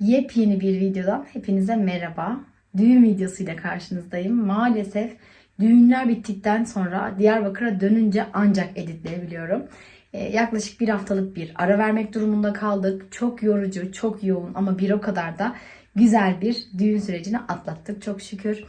Yepyeni bir videodan hepinize merhaba. Düğün videosuyla karşınızdayım. Maalesef düğünler bittikten sonra Diyarbakır'a dönünce ancak editleyebiliyorum. Ee, yaklaşık bir haftalık bir ara vermek durumunda kaldık. Çok yorucu, çok yoğun ama bir o kadar da güzel bir düğün sürecini atlattık çok şükür.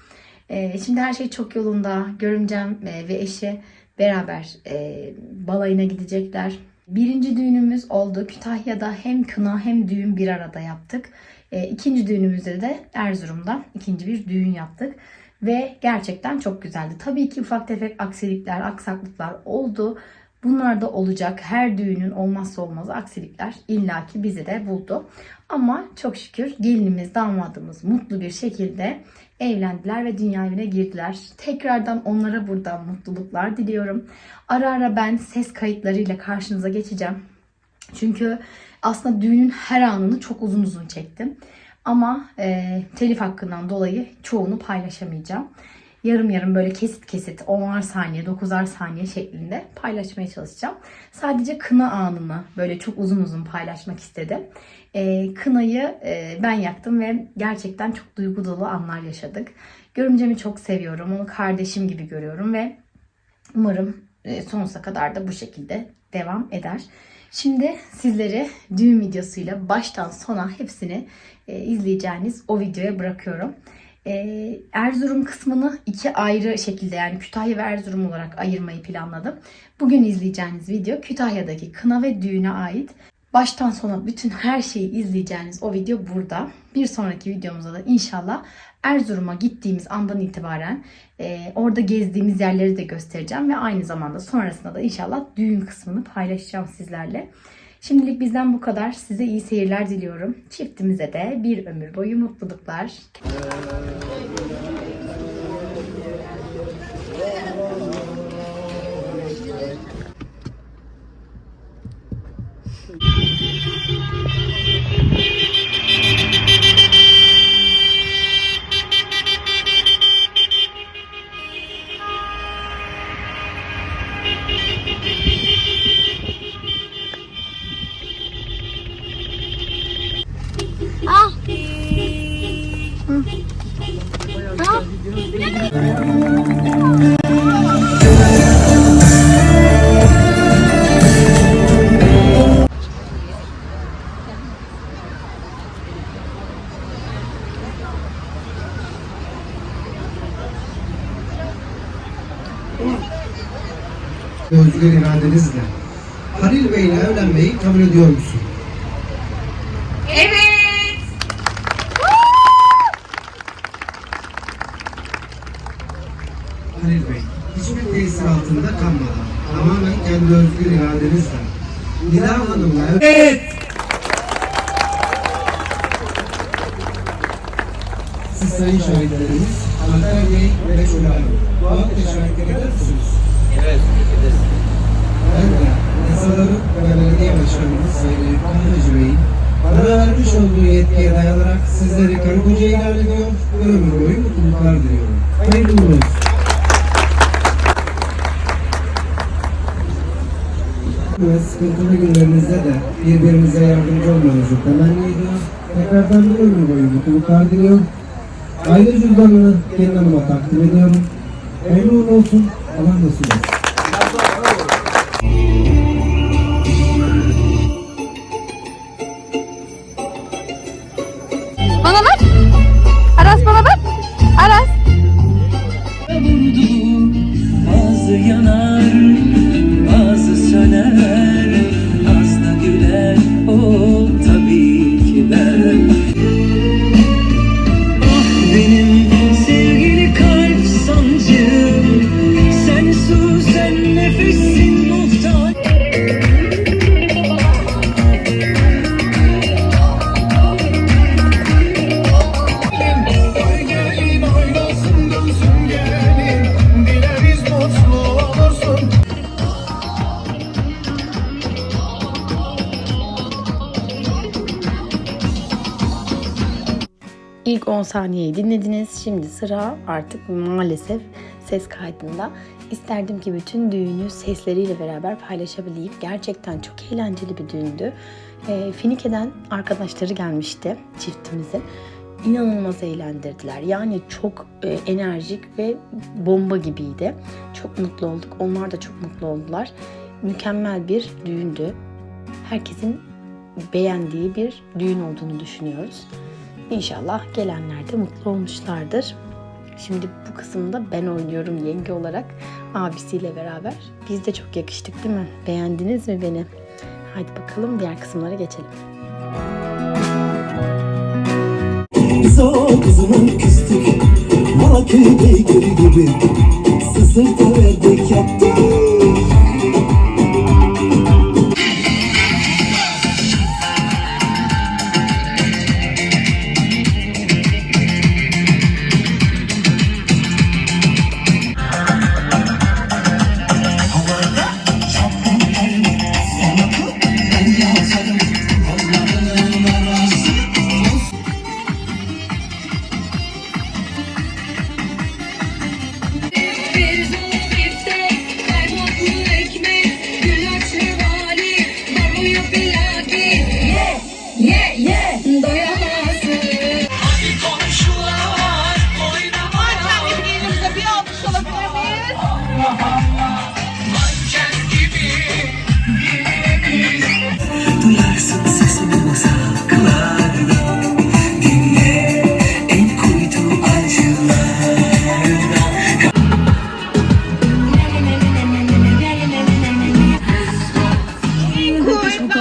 Ee, şimdi her şey çok yolunda. Görümcem e, ve eşi beraber e, balayına gidecekler. Birinci düğünümüz oldu. Kütahya'da hem kına hem düğün bir arada yaptık. E, ikinci düğünümüzde de Erzurum'da ikinci bir düğün yaptık. Ve gerçekten çok güzeldi. Tabii ki ufak tefek aksilikler, aksaklıklar oldu. Bunlar da olacak. Her düğünün olmazsa olmazı aksilikler illaki bizi de buldu. Ama çok şükür gelinimiz, damadımız mutlu bir şekilde evlendiler ve dünya evine girdiler. Tekrardan onlara buradan mutluluklar diliyorum. Ara ara ben ses kayıtlarıyla karşınıza geçeceğim. Çünkü aslında düğünün her anını çok uzun uzun çektim. Ama e, telif hakkından dolayı çoğunu paylaşamayacağım. Yarım yarım böyle kesit kesit 10'ar saniye 9'ar saniye şeklinde paylaşmaya çalışacağım. Sadece kına anını böyle çok uzun uzun paylaşmak istedim. E, kınayı e, ben yaktım ve gerçekten çok duygu dolu anlar yaşadık. Görümcemi çok seviyorum. Onu kardeşim gibi görüyorum ve umarım e, sonsuza kadar da bu şekilde devam eder. Şimdi sizleri düğün videosuyla baştan sona hepsini e, izleyeceğiniz o videoya bırakıyorum. E, Erzurum kısmını iki ayrı şekilde yani Kütahya ve Erzurum olarak ayırmayı planladım. Bugün izleyeceğiniz video Kütahya'daki kına ve düğüne ait. Baştan sona bütün her şeyi izleyeceğiniz o video burada. Bir sonraki videomuzda da inşallah Erzurum'a gittiğimiz andan itibaren e, orada gezdiğimiz yerleri de göstereceğim ve aynı zamanda sonrasında da inşallah düğün kısmını paylaşacağım sizlerle. Şimdilik bizden bu kadar. Size iyi seyirler diliyorum. Çiftimize de bir ömür boyu mutluluklar. Özgür iradenizle Halil Bey ile evlenmeyi kabul ediyor musun? Evet. Halil Bey, hiçbir tesir altında kalmadan tamamen kendi özgür iradenizle Nida Hanım'la ev- Evet. siz sayın şahitlerimiz Alper Bey ve sıkıntılı günlerinizde de birbirinize yardımcı olmanızı temenni ediyor. Tekrardan bir ömür boyu mutluluklar diliyorum. Aile cüzdanını gelin hanıma takdim ediyorum. Uğurlu olsun. Allah nasip etsin. 10 saniyeyi dinlediniz. Şimdi sıra artık maalesef ses kaydında. İsterdim ki bütün düğünü sesleriyle beraber paylaşabileyim. Gerçekten çok eğlenceli bir düğündü. E, Finike'den arkadaşları gelmişti çiftimize. İnanılmaz eğlendirdiler. Yani çok e, enerjik ve bomba gibiydi. Çok mutlu olduk. Onlar da çok mutlu oldular. Mükemmel bir düğündü. Herkesin beğendiği bir düğün olduğunu düşünüyoruz. İnşallah gelenler de mutlu olmuşlardır. Şimdi bu kısımda ben oynuyorum yenge olarak abisiyle beraber. Biz de çok yakıştık değil mi? Beğendiniz mi beni? Hadi bakalım diğer kısımlara geçelim. Kıza kızına küstük Malaköy beygir gibi Sızırta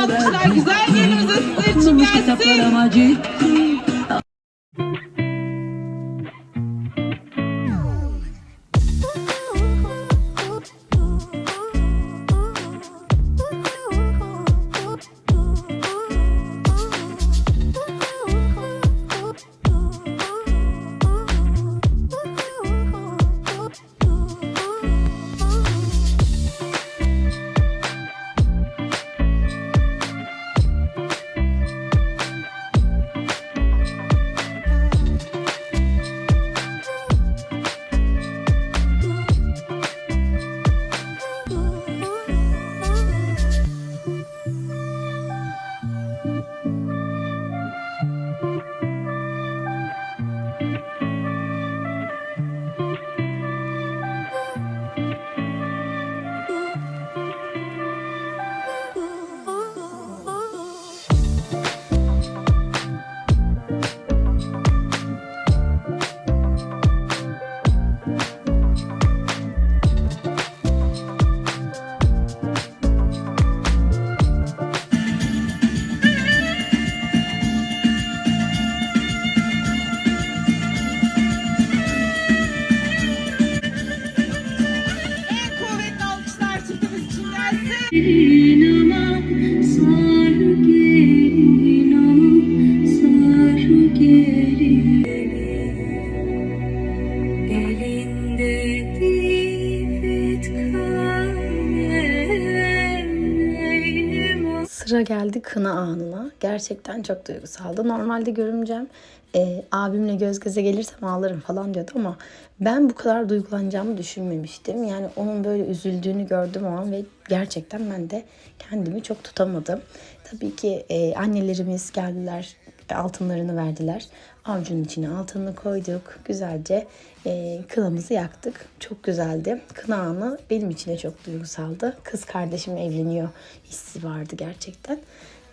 alkışlar güzel gelimize sizler için gelsin. Alkışlar kına anına. Gerçekten çok duygusaldı. Normalde görümcem e, abimle göz göze gelirsem ağlarım falan diyordu ama ben bu kadar duygulanacağımı düşünmemiştim. Yani onun böyle üzüldüğünü gördüm o an ve gerçekten ben de kendimi çok tutamadım. Tabii ki e, annelerimiz geldiler, altınlarını verdiler. Avcunun içine altınını koyduk. Güzelce e, kınamızı yaktık. Çok güzeldi. Kına anı benim için de çok duygusaldı. Kız kardeşim evleniyor hissi vardı gerçekten.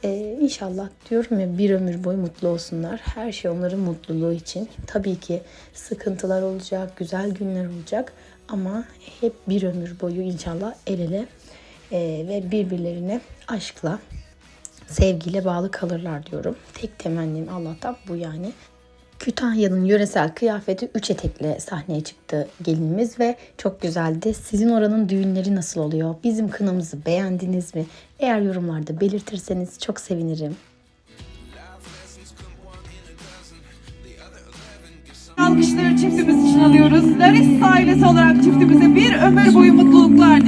E, inşallah diyorum ya bir ömür boyu mutlu olsunlar. Her şey onların mutluluğu için. Tabii ki sıkıntılar olacak, güzel günler olacak. Ama hep bir ömür boyu inşallah el ele e, ve birbirlerine aşkla sevgiyle bağlı kalırlar diyorum. Tek temennim Allah'tan bu yani. Kütahya'nın yöresel kıyafeti üç etekle sahneye çıktı gelinimiz ve çok güzeldi. Sizin oranın düğünleri nasıl oluyor? Bizim kınamızı beğendiniz mi? Eğer yorumlarda belirtirseniz çok sevinirim. Alkışları çiftimiz için alıyoruz. Laris ailesi olarak çiftimize bir ömür boyu mutluluklar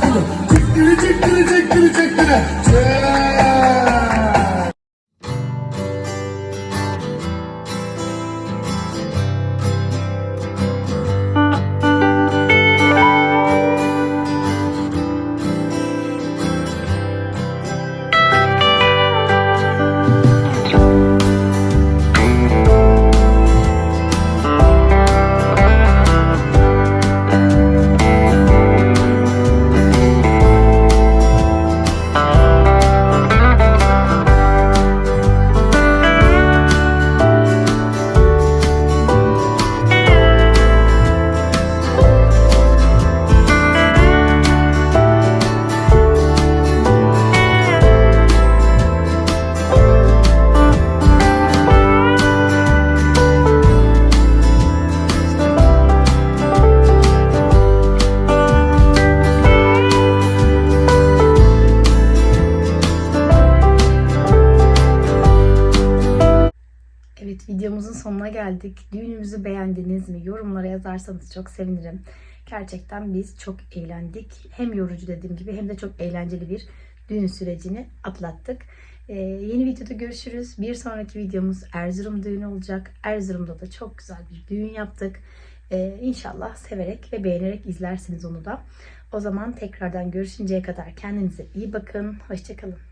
coşkulu Çektire çektire çektire çektire geldik. Düğünümüzü beğendiniz mi? Yorumlara yazarsanız çok sevinirim. Gerçekten biz çok eğlendik. Hem yorucu dediğim gibi hem de çok eğlenceli bir düğün sürecini atlattık. Ee, yeni videoda görüşürüz. Bir sonraki videomuz Erzurum düğünü olacak. Erzurum'da da çok güzel bir düğün yaptık. Ee, inşallah severek ve beğenerek izlersiniz onu da. O zaman tekrardan görüşünceye kadar kendinize iyi bakın. Hoşçakalın.